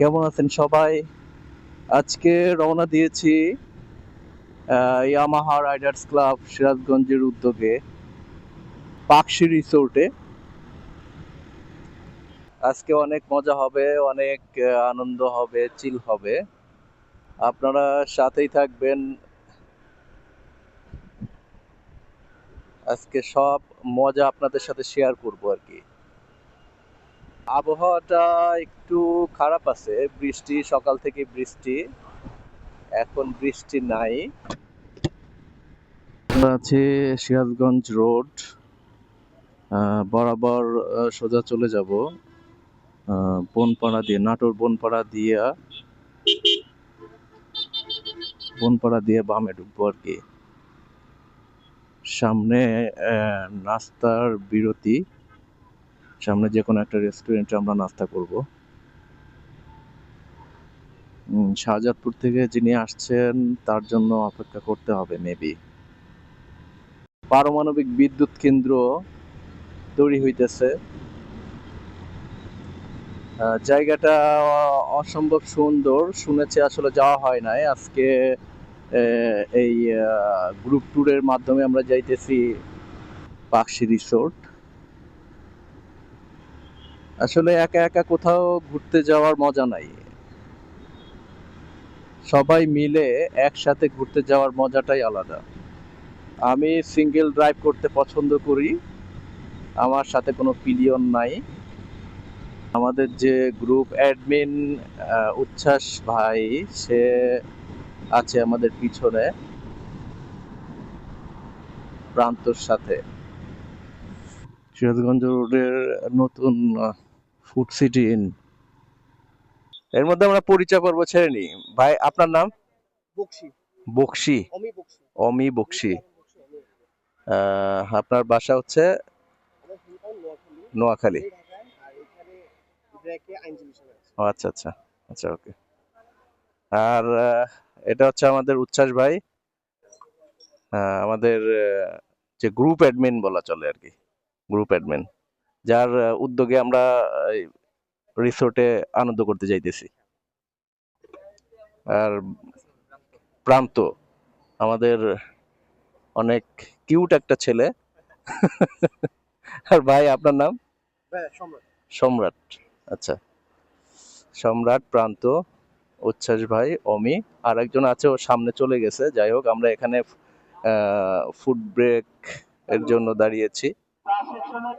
কেমন আছেন সবাই? আজকে রওনা দিয়েছি ইয়ামাহা রাইডার্স ক্লাব সিরাজগঞ্জের উদ্যোগে, পাকশি রিসোর্টে। আজকে অনেক মজা হবে, অনেক আনন্দ হবে, চিল হবে। আপনারা সাথেই থাকবেন। আজকে সব মজা আপনাদের সাথে শেয়ার করব আর আবহাওয়াটা একটু খারাপ আছে। বৃষ্টি, সকাল থেকে বৃষ্টি। এখন বৃষ্টি নাই। আছে সিরাজগঞ্জ রোড। বরাবর সোজা চলে যাব। বনপাড়া দিয়ে, নাটোর বনপাড়া দিয়া। বনপাড়া দিয়ে বামে ঢুকবো আর কি। সামনে নাস্তার বিরতি। সামনে যে কোনো একটা রেস্টুরেন্টে আমরা নাস্তা করব। শাহজাদপুর থেকে যিনি আসছেন, তার জন্য অপেক্ষা করতে হবে মেবি পারমাণবিক বিদ্যুৎ কেন্দ্র তৈরি হইতেছে। জায়গাটা অসম্ভব সুন্দর। শুনেছি আসলে যাওয়া হয় নাই। আজকে এই গ্রুপ ট্যুরের মাধ্যমে আমরা যাইতেছি পাকশি রিসোর্ট। আসলে একা একা কোথাও ঘুরতে যাওয়ার মজা নাই। সবাই মিলে একসাথে ঘুরতে যাওয়ার মজাটাই আলাদা। আমি সিঙ্গেল ড্রাইভ করতে পছন্দ করি। আমার সাথে কোনো পিলিয়ন নাই। আমাদের যে গ্রুপ অ্যাডমিন উচ্ছ্বাস ভাই, সে আছে আমাদের পিছনে। প্রান্তর সাথে। সিরাজগঞ্জ রোডের নতুন ফুড সিটি ইন এর মধ্যে আমরা পরিচয় পর্ব ছেড়ে নিই। ভাই আপনার নাম? বকশি বক্সি। অমি বকশি বক্সি। আপনার বাসা হচ্ছে? নোয়াখালী। আচ্ছা আচ্ছা। আচ্ছা ওকে। আর এটা হচ্ছে আমাদের উচ্ছ্বাস ভাই। আমাদের যে গ্রুপ অ্যাডমিন বলা চলে আর কি। গ্রুপ অ্যাডমিন যার উদ্যোগে আমরা রিসোর্টে আনন্দ করতে যাইতেছি। আর প্রান্ত আমাদের অনেক কিউট একটা ছেলে। আর ভাই আপনার নাম? হ্যাঁ সম্রাট। সম্রাট আচ্ছা। সম্রাট প্রান্ত উচ্ছ্বাস ভাই অমি আর একজন আছে ও সামনে চলে গেছে। যাই হোক আমরা এখানে ফুড ব্রেক এর জন্য দাঁড়িয়েছি। ক্লাসের সময়